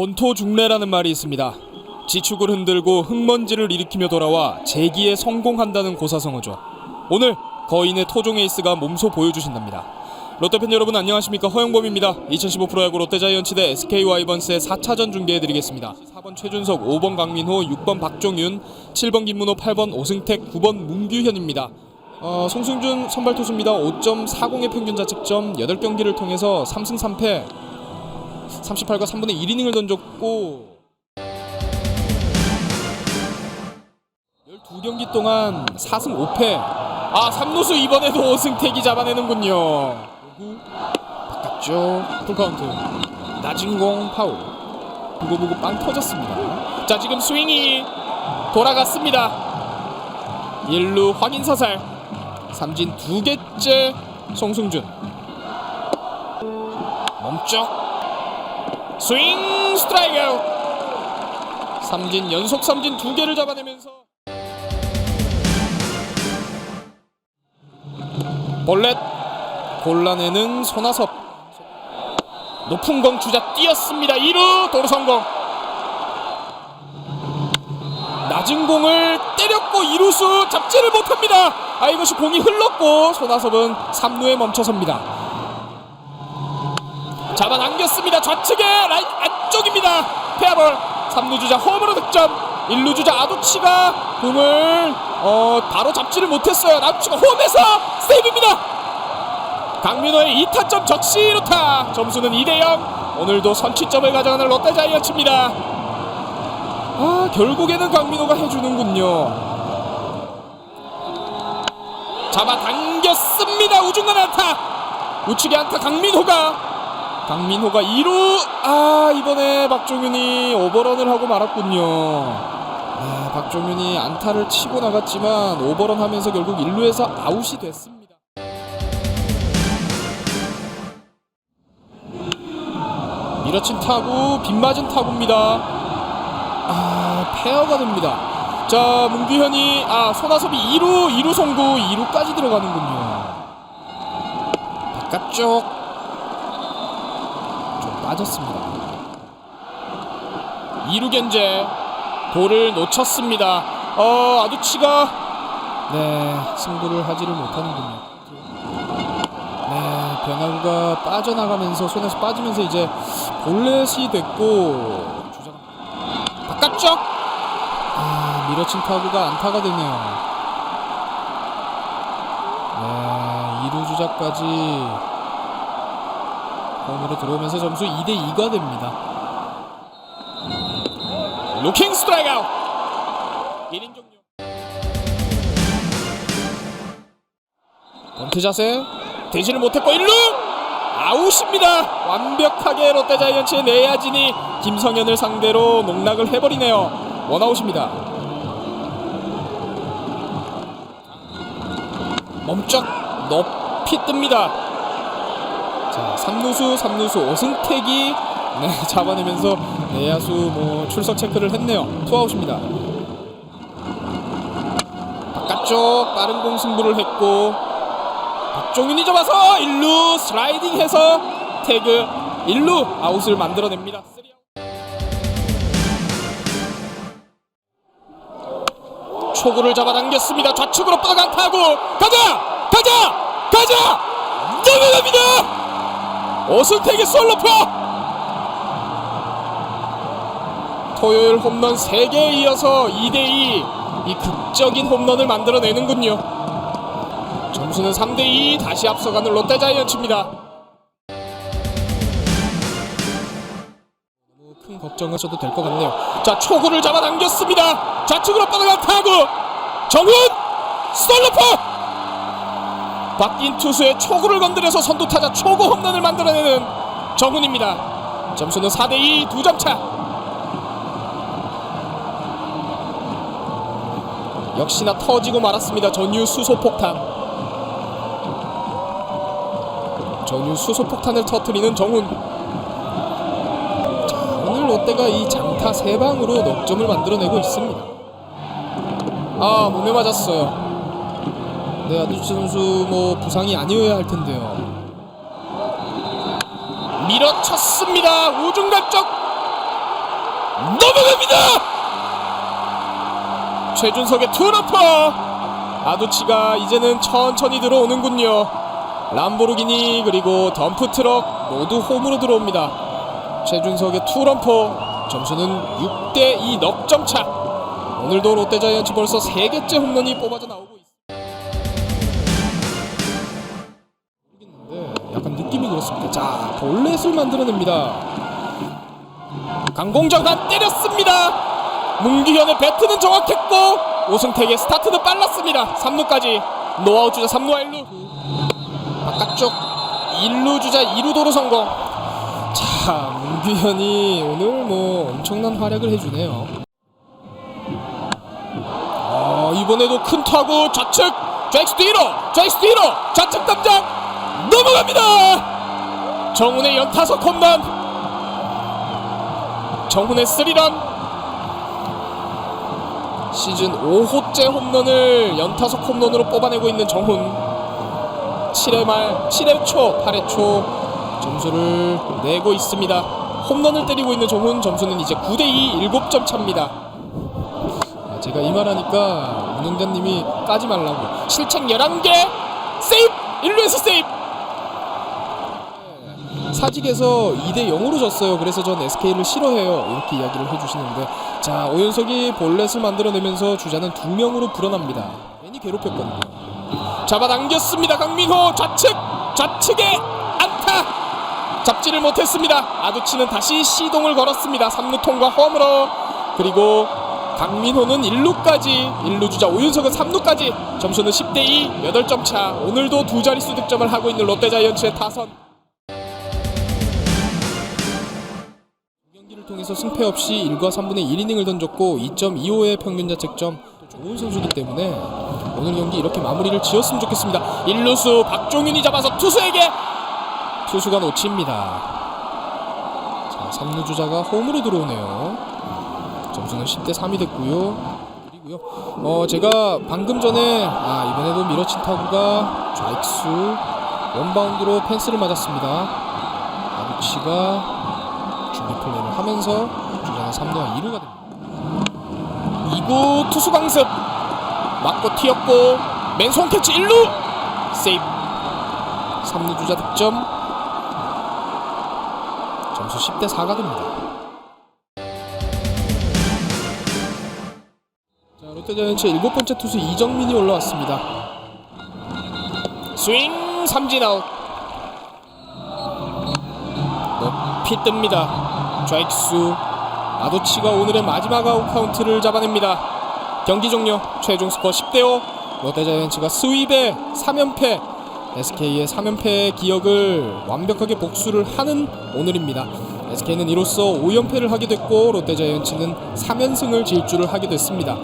권토 중래라는 말이 있습니다. 지축을 흔들고 흙먼지를 일으키며 돌아와 재기에 성공한다는 고사성어죠. 오늘 거인의 토종 에이스가 몸소 보여주신답니다. 롯데팬 여러분 안녕하십니까 허영범입니다. 2015 프로야구 롯데자이언츠 대 SK 와이번스의 4차전 중계해드리겠습니다. 4번 최준석, 5번 강민호, 6번 박종윤, 7번 김문호, 8번 오승택, 9번 문규현입니다. 어, 송승준 선발 투수입니다. 5.40의 평균 자책점 8경기를 통해서 3승 3패 38과 3분의 1이닝을 던졌고 12경기 동안 4승 5패. 아 3루수 이번에도 오승택이 잡아내는군요. 바깥쪽 풀카운트. 낮은 공 파울. 그거 보고 빵 터졌습니다. 자 지금 스윙이 돌아갔습니다. 1루 확인 사살. 삼진 두 개째 송승준. 멈쩍 스윙 스트라이크 삼진 연속 삼진 두 개를 잡아내면서. 볼렛 골라내는 손아섭. 높은 공 주자 뛰었습니다. 2루 도루 성공. 낮은 공을 때렸고 2루수 잡지를 못합니다. 아 이것이 공이 흘렀고 손아섭은 3루에 멈춰섭니다 잡아당겼습니다. 좌측에 라인 안쪽입니다. 페어볼 3루 주자 홈으로 득점. 1루 주자 아두치가 공을 어, 바로 잡지를 못했어요. 아두치가 홈에서 세이브입니다. 강민호의 2타점 적시 1루타. 점수는 2대0. 오늘도 선취점을 가져가는 롯데자이언츠입니다. 아 결국에는 강민호가 해주는군요. 잡아당겼습니다. 우중간 안타. 우측에 안타 강민호가 강민호가 2루! 아 이번에 박종윤이 오버런을 하고 말았군요. 아 박종윤이 안타를 치고 나갔지만 오버런 하면서 결국 1루에서 아웃이 됐습니다. 밀어친 타구 빗맞은 타구입니다. 아 페어가 됩니다. 자 문규현이 아 손아섭이 2루 2루 송구 2루까지 들어가는군요. 바깥쪽 좀 빠졌습니다. 2루 견제 볼을 놓쳤습니다. 어 아두치가 네 승부를 하지를 못하는군요. 네 변화구가 빠져나가면서 손에서 빠지면서 이제 볼넷이 됐고 주장 바깥쪽 아 밀어친 타구가 안타가 되네요. 네 2루 주자까지 홈으로 들어오면서 점수 2대 2가 됩니다. 루킹 스트라이크 아웃. 1인 종료. 번트 자세 되지를 못했고 1루 아웃입니다. 완벽하게 롯데 자이언츠의 내야진이 김성현을 상대로 농락을 해버리네요. 원아웃입니다. 멈쩍 높이 뜹니다. 자, 3루수, 3루수 오승택이 네, 잡아내면서 내야수 뭐 출석 체크를 했네요. 투아웃입니다. 바깥쪽 빠른 공 승부를 했고 박종윤이 잡아서 1루 슬라이딩해서 태그 1루 아웃을 만들어냅니다. 초구를 잡아당겼습니다. 좌측으로 뻗어간 타구 가자! 가자! 가자! 넘어갑니다! 오승택의 솔로포! 토요일 홈런 3개에 이어서 2대2 이 극적인 홈런을 만들어내는군요. 점수는 3대2 다시 앞서가는 롯데자이언츠입니다. 큰 걱정하셔도 될 것 같네요. 자 초구를 잡아당겼습니다. 좌측으로 뻗어간 타구 정훈 솔로포 바뀐 투수의 초구를 건드려서 선두타자 초구 홈런을 만들어내는 정훈입니다. 점수는 4대2 두 점 차. 역시나 터지고 말았습니다. 전유 수소 폭탄. 전유 수소 폭탄을 터트리는 정훈. 자, 오늘 롯데가 이 장타 세 방으로 넉 점을 만들어내고 있습니다. 아 몸에 맞았어요. 네 아두치 선수 뭐 부상이 아니어야 할 텐데요. 밀어쳤습니다. 우중간 쪽 넘어갑니다. 최준석의 투러퍼 아두치가 이제는 천천히 들어오는군요. 람보르기니 그리고 덤프 트럭 모두 홈으로 들어옵니다. 최준석의 투런퍼 점수는 6대 2 넉점 차. 오늘도 롯데자이언츠 벌써 세 개째 홈런이 뽑아져 나오고 자, 볼넷을 만들어냅니다. 강공정한 때렸습니다. 문기현의 배트는 정확했고 오승택의 스타트는 빨랐습니다. 3루까지 노아웃 주자 3루와 1루 바깥쪽 1루 주자 2루 도로 성공. 자, 문규현이 오늘 뭐 엄청난 활약을 해주네요. 어, 이번에도 큰 타구 좌측 좌익수 뒤로 좌익수 뒤로 좌측 담장 넘어갑니다. 정훈의 연타석 홈런. 정훈의 스리런. 시즌 5호째 홈런을 연타석 홈런으로 뽑아내고 있는 정훈. 7회 말 7회 초 8회 초 점수를 내고 있습니다. 홈런을 때리고 있는 정훈 점수는 이제 9대 2 7점 차입니다. 아, 제가 이 말하니까 운영자님이 까지 말라고 실책 11개 세이브 1루에서 세이브 네, 사직에서 2대 0으로 졌어요. 그래서 전 SK를 싫어해요. 이렇게 이야기를 해주시는데 자 오윤석이 볼넷을 만들어내면서 주자는 두 명으로 불어납니다. 괜히 괴롭혔거든요. 잡아당겼습니다. 강민호 좌측 좌측에 안타 잡지를 못했습니다. 아두치는 다시 시동을 걸었습니다. 3루 통과 홈으로 그리고 강민호는 1루까지 1루 주자 오윤석은 3루까지 점수는 10대 2 8점 차 오늘도 두 자릿수 득점을 하고 있는 롯데자이언츠의 타선 통해서 승패 없이 1과 3분의 1이닝을 던졌고 2.25의 평균 자책점 좋은 선수이기 때문에 오늘 경기 이렇게 마무리를 지었으면 좋겠습니다. 1루수 박종윤이 잡아서 투수에게 투수가 놓칩니다. 자, 3루 주자가 홈으로 들어오네요. 점수는 10대 3이 됐고요. 그리고요. 어 제가 방금 전에 아 이번에도 밀어친 타구가 좌익수 원바운드로 펜스를 맞았습니다. 아두치가 준비 플레이를 하면서 주자는 3루와 2루가 됩니다. 2구 투수 강습 맞고 튀었고 맨손 캐치 1루 세이브 3루 주자 득점 점수 10대 4가 됩니다. 자 롯데자이언츠 일곱 번째 투수 이정민이 올라왔습니다. 스윙 삼진 아웃 높이 뜹니다. 좌익수 아도치가 오늘의 마지막 아웃 카운트를 잡아냅니다. 경기 종료 최종 스코어 10대 5 롯데자이언츠가 스윕의 3연패 SK의 3연패의 기억을 완벽하게 복수를 하는 오늘입니다. SK는 이로써 5연패를 하게 됐고 롯데자이언츠는 3연승을 질주를 하게 됐습니다.